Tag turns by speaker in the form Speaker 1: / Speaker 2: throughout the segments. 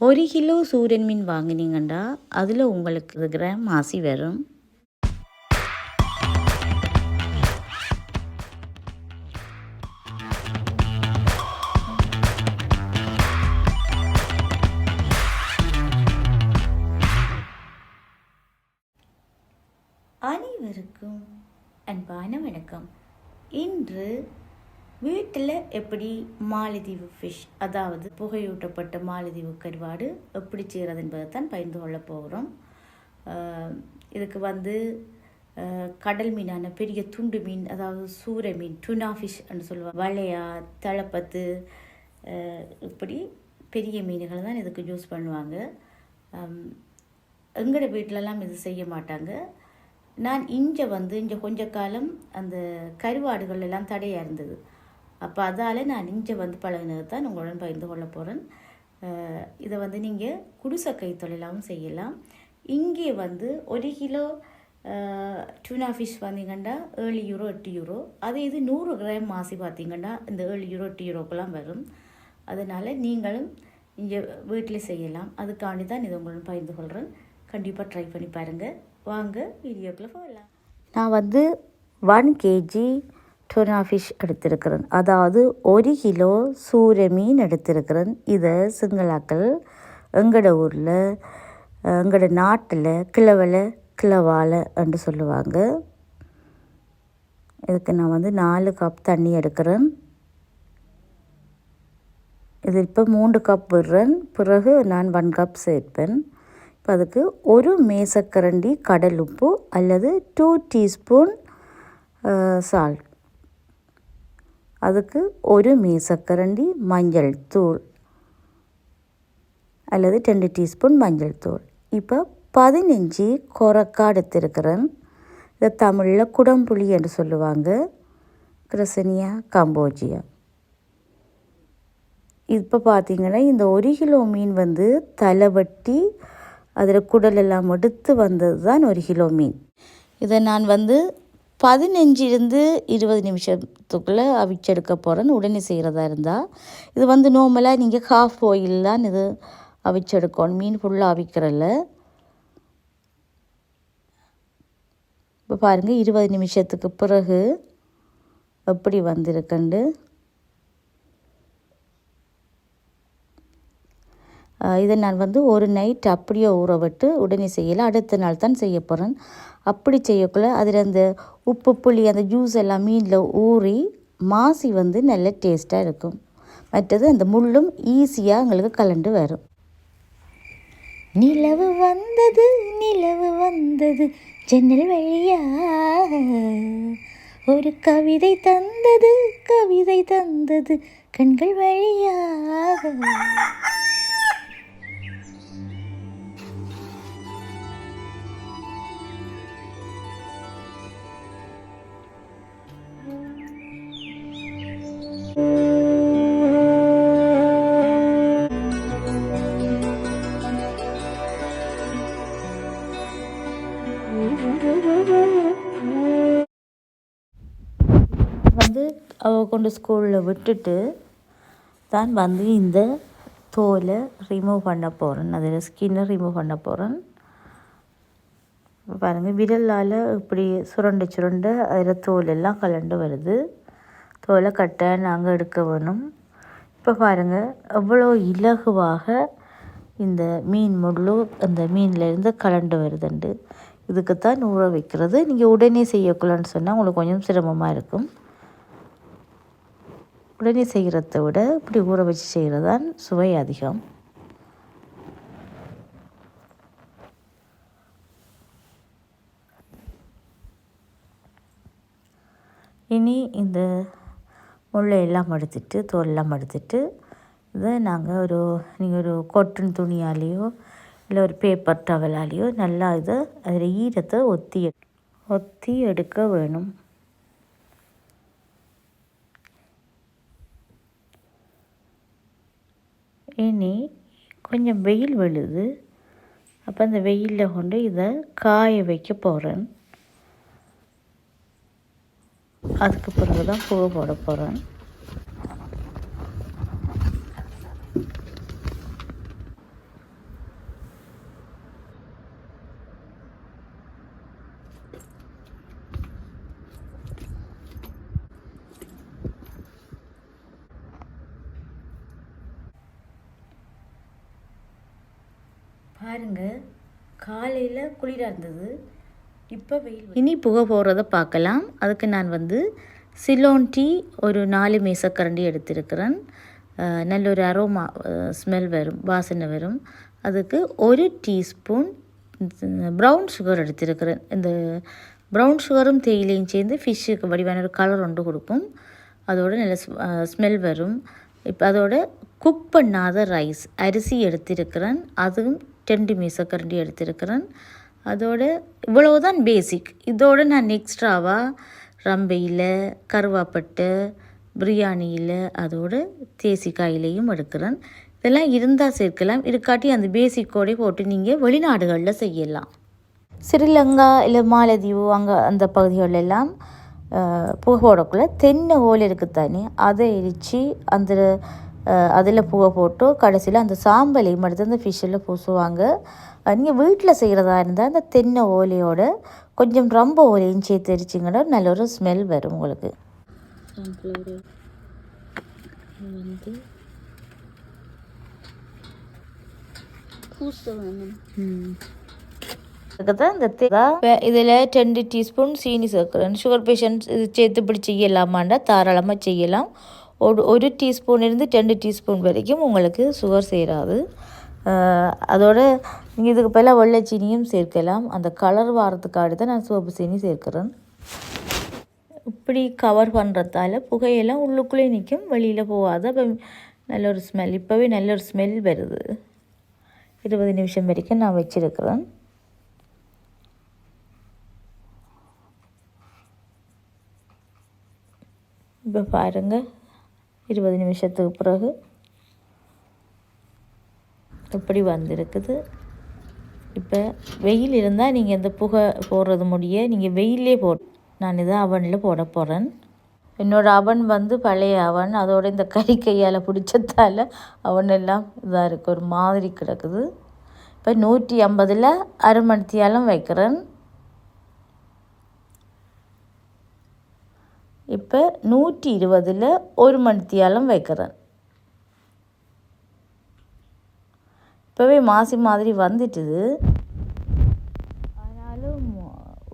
Speaker 1: ஒரு கிலோ சூரியன் மீன் வாங்கினீங்கன்னா அதில் உங்களுக்கு இருக்கிற மாசி வரும் அனைவருக்கும் அன்பான வணக்கம். இன்று வீட்டில் எப்படி மாலத்தீவு ஃபிஷ் அதாவது புகையூட்டப்பட்ட மாலத்தீவு கருவாடு எப்படி செய்கிறது என்பதை தான் பகிர்ந்து கொள்ள போகிறோம். இதுக்கு வந்து கடல் மீனான பெரிய துண்டு மீன் அதாவது சூரை மீன் டுனா ஃபிஷ் என்று சொல்லுவாங்க. வளையா தளப்பத்து இப்படி பெரிய மீன்களை தான் இதுக்கு யூஸ் பண்ணுவாங்க. எங்களோட வீட்டிலலாம் இது செய்ய மாட்டாங்க. நான் இங்கே வந்து இங்கே கொஞ்ச காலம் அந்த கருவாடுகள் எல்லாம் தடையாக இருந்தது. அப்போ அதால் நான் இங்கே வந்து பழகினது தான் உங்களுடன் பகிர்ந்து கொள்ள போகிறேன் இதை வந்து நீங்கள் குடிசை கைத்தொழிலாகவும் செய்யலாம். இங்கே வந்து ஒரு கிலோ டூனா ஃபிஷ் பார்த்தீங்கன்னா ஏழு யூரோ எட்டு யூரோ அதே இது நூறு கிராம் மாசி பார்த்தீங்கன்னா இந்த ஏழு யூரோ எட்டு யூரோக்கெல்லாம் வரும். அதனால் நீங்களும் இங்கே வீட்டில் செய்யலாம். அதுக்காண்டி தான் இதை உங்களுடன் பகிர்ந்து கொள்கிறேன் கண்டிப்பாக ட்ரை பண்ணி பாருங்கள் வாங்க வீடியோக்குள்ளே போகலாம். நான் வந்து ஒன் கேஜி டொனா ஃபிஷ் எடுத்திருக்கிறேன் அதாவது ஒரு கிலோ சூரிய மீன் எடுத்திருக்கிறேன் இதை சிங்களாக்கள் எங்களோட ஊரில் எங்களோட நாட்டில் கிழவலை கிழவாலை என்று சொல்லுவாங்க. இதுக்கு நான் வந்து நாலு கப் தண்ணி எடுக்கிறேன். இது இப்போ மூன்று கப் விடுறேன். பிறகு நான் ஒன் கப் சேர்ப்பேன். இப்போ அதுக்கு ஒரு மேசக்கரண்டி கடல் உப்பு அல்லது டூ டீஸ்பூன் சால்ட் அதுக்கு ஒரு மீசக்கரண்டி மஞ்சள் தூள் அல்லது ரெண்டு டீஸ்பூன் மஞ்சள் தூள். இப்போ பதினஞ்சு கொரக்காய் எடுத்திருக்கிறேன். இதை தமிழில் குடம்புளி என்று சொல்லுவாங்க. கிரசனியா கம்போஜியா. இப்போ பார்த்தீங்கன்னா இந்த ஒரு கிலோ மீன் வந்து தலைவட்டி அதில் குடல் எல்லாம் எடுத்து வந்தது தான் ஒரு கிலோ மீன். இதை நான் வந்து பதினஞ்சிலிருந்து இருபது நிமிஷத்துக்குள்ளே அவிச்செடுக்க போகிறேன்னு உடனே செய்கிறதா இருந்தால் இது வந்து நார்மலாக நீங்கள் ஹாஃப் ஆயில் தான் இது அவிச்செடுக்கணும். மீன் ஃபுல்லாக அவிக்கிறல்ல. இப்போ பாருங்கள் இருபது நிமிஷத்துக்கு பிறகு எப்படி வந்திருக்குண்டு? இதை நான் வந்து ஒரு நைட் அப்படியே ஊற விட்டு உடனே செய்யலை. அடுத்த நாள் தான் செய்ய போகிறேன் அப்படி செய்யக்குள்ள அதில் அந்த உப்பு புளி அந்த ஜூஸ் எல்லாம் மீனில் ஊறி மாசி வந்து நல்ல டேஸ்ட்டாக இருக்கும். மற்றது அந்த முள்ளும் ஈஸியாக எங்களுக்கு கலண்டு வரும். நிலவு வந்தது நிலவு வந்தது ஜன்னல் வழியாக ஒரு கவிதை தந்தது கவிதை தந்தது கண்கள் வழியாக. வந்து அவ கொண்டு ஸ்கூலில் விட்டுட்டு தான் வந்து இந்த தோலை ரிமூவ் பண்ண போகிறேன் அதில் ஸ்கின்னை ரிமூவ் பண்ண போகிறேன் பாருங்கள் விரலால் இப்படி சுரண்டு சுரண்டு அதில் தோல் எல்லாம் கலண்டு வருது. தோலை கட்ட நாங்கள் எடுக்க வேணும். இப்போ பாருங்கள் எவ்வளோ இலகுவாக இந்த மீன் முள்ளு அந்த மீன்லேருந்து கலண்டு வருதுண்டு. இதுக்குத்தான் ஊற வைக்கிறது. நீங்கள் உடனே செய்யக்குள்ளன்னு சொன்னால் உங்களுக்கு கொஞ்சம் சிரமமாக இருக்கும். உடனே செய்கிறத விட இப்படி ஊற வச்சு செய்கிறது தான் சுவை அதிகம். இனி இந்த முள்ளை எல்லாம் எடுத்துட்டு தோலெல்லாம் எடுத்துட்டு இதை நாங்கள் ஒரு நீங்கள் ஒரு கொட்டன் துணியாலேயோ இல்லை ஒரு பேப்பர் டவலாலேயோ நல்லா இதை அதில் ஈரத்தை ஒத்தி எடு- ஒத்தி எடுக்க வேணும். இனி கொஞ்சம் வெயில் விழுது. அப்போ அந்த வெயிலில் கொண்டு இதை காய வைக்க போகிறேன். அதுக்கு பிறகு தான் பூ போட போகிறேன். பாருங்கள் காலையில் குளிராக இருந்தது. இப்போ வெயில் இனி புகை போகிறத பார்க்கலாம். அதுக்கு நான் வந்து சிலோன் டீ ஒரு நாலு மேசக்கரண்டி எடுத்திருக்கிறேன். நல்ல ஒரு அரோமா ஸ்மெல் வரும் வாசனை வரும். அதுக்கு ஒரு டீஸ்பூன் ப்ரௌன் சுகர் எடுத்திருக்கிறேன். இந்த ப்ரௌன் சுகரும் தேயிலையும் சேர்ந்து ஃபிஷ்ஷுக்கு வடிவான ஒரு கலர் ஒன்று கொடுக்கும் அதோட நல்ல ஸ்மெல் வரும். இப்போ அதோட குக் பண்ணாத ரைஸ் அரிசி எடுத்திருக்கிறேன். அதுவும் ரெண்டு மீசக்கரண்டி எடுத்திருக்கிறேன். அதோட இவ்வளவுதான் பேசிக் இதோடு நான் எக்ஸ்ட்ராவாக ரம்பையில் கருவாப்பட்டு பிரியாணியில் அதோடு தேசிக்காயிலையும் எடுக்கிறேன். இதெல்லாம் இருந்தால் சேர்க்கலாம். இருக்காட்டி அந்த பேசிக்கோடே போட்டு நீங்கள் வெளிநாடுகளில் செய்யலாம். ஸ்ரீலங்கா இல்லை மாலதீவு அங்கே அந்த பகுதிகளெல்லாம் புகை போடக்குள்ளே தென்னை ஓல் இருக்குது தானே அதை எரித்து அந்த அதில் புகை போட்டு கடைசியில் அந்த சாம்பலையும் எடுத்து அந்த ஃபிஷ்ஷில் பூசுவாங்க. நீங்கள் வீட்டில் செய்கிறதா இருந்தால் அந்த தென்னை ஓலையோட கொஞ்சம் ரொம்ப ஓலையும் சேர்த்து எரிச்சிங்கன்னா நல்ல ஒரு ஸ்மெல் வரும் உங்களுக்கு. வந்து இதில் ரெண்டு டீஸ்பூன் சீனி சேர்க்குறேன். சுகர் பேஷண்ட் இது சேர்த்து இப்படி செய்யலாமாண்டா? தாராளமாக செய்யலாம். ஒரு ஒரு டீஸ்பூன்லேருந்து ரெண்டு டீஸ்பூன் வரைக்கும் உங்களுக்கு சுகர் சேராது. அதோட நீங்கள் இதுக்கு பதிலாக வெள்ளை சீனியும் சேர்க்கலாம். அந்த கலர் வாரத்துக்காக தான் நான் சிவப்பு சீனி சேர்க்குறேன். இப்படி கவர் பண்ணுறதால புகையெல்லாம் உள்ளுக்குள்ளே நிற்கும் வெளியில் போகாது. அப்போ நல்ல ஒரு ஸ்மெல் இப்போவே நல்ல ஒரு ஸ்மெல் வருது. இருபது நிமிஷம் வரைக்கும் நான் வச்சுருக்கிறேன். இப்போ பாருங்கள் இருபது நிமிஷத்துக்கு பிறகு இப்படி வந்திருக்குது. இப்போ வெயில் இருந்தால் நீங்கள் இந்த புகை போடுறது முடிய நீங்கள் வெயிலே போ நான் இதை அவனில் போட போகிறேன் என்னோடய அவன் வந்து பழைய அவன் அதோட இந்த கறி கையால் பிடிச்சதால அவன் எல்லாம் இதாக இருக்குது ஒரு மாதிரி கிடக்குது. இப்போ நூற்றி ஐம்பதில் அரை மணித்தியாலும் வைக்கிறேன். இப்போ நூற்றி இருபதில் ஒரு மணித்தியாலம் வைக்கிறேன். இப்போவே மாசி மாதிரி வந்துட்டுது. ஆனாலும்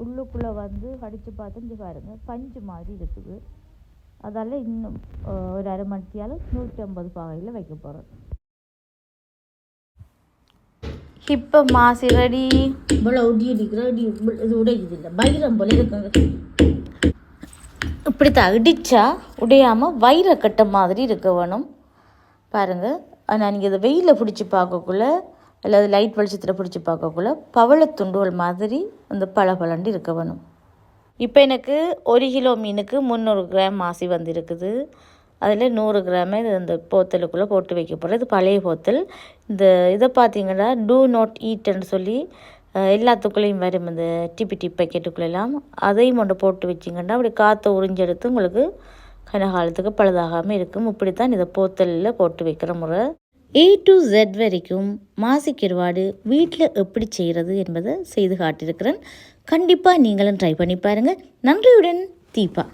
Speaker 1: உள்ளுக்குள்ளே வந்து கடிச்சு பார்த்துட்டு பாருங்கள் பஞ்சு மாதிரி இருக்குது. அதால் இன்னும் ஒரு அரை மணித்தியாலும் நூற்றி ஐம்பது பாகையில் வைக்க போகிறேன் இப்போ மாசி ரெடி. இவ்வளோ ஒடி அடிக்கிற அடி இது உடைக்குது இல்லை பயிரம் போல இருக்குங்க இப்படி தான் உடையாமல் உடையாமல் கட்ட மாதிரி இருக்க வேணும். பாருங்கள் ஆனால் நீங்கள் இதை வெயிலில் பிடிச்சி பார்க்கக்குள்ள அல்லது லைட் வெளிச்சத்தில் பிடிச்சி பார்க்கக்குள்ள பவளத்துண்டுகள் மாதிரி அந்த பளபளண்டு இருக்க வேணும். இப்போ எனக்கு ஒரு கிலோ மீனுக்கு முந்நூறு கிராம் மாசி வந்திருக்குது. அதில் நூறு கிராமே இது அந்த போத்தலுக்குள்ளே போட்டு வைக்க போகிறேன் இது பழைய போத்தல். இந்த இதை பார்த்தீங்கன்னா டூ நாட் ஈட்டுன்னு சொல்லி எல்லாத்துக்குள்ளேயும் வரும் இந்த டிப்பி டிப் பேக்கெட்டுக்குள்ளெல்லாம் அதையும் கொண்டு போட்டு வச்சிங்கன்னா அப்படி காற்றை உறிஞ்செடுத்து உங்களுக்கு கனகாலத்துக்கு பழுதாகாமல் இருக்கும். இப்படித்தான் இதை போத்தலில் போட்டு வைக்கிற முறை. ஏ டு ஜெட் வரைக்கும் மாசிக்கிருவாடு வீட்டில் எப்படி செய்கிறது என்பதை செய்து காட்டியிருக்கிறேன். கண்டிப்பாக நீங்களும் ட்ரை பண்ணி பாருங்கள் நன்றியுடன் தீபா.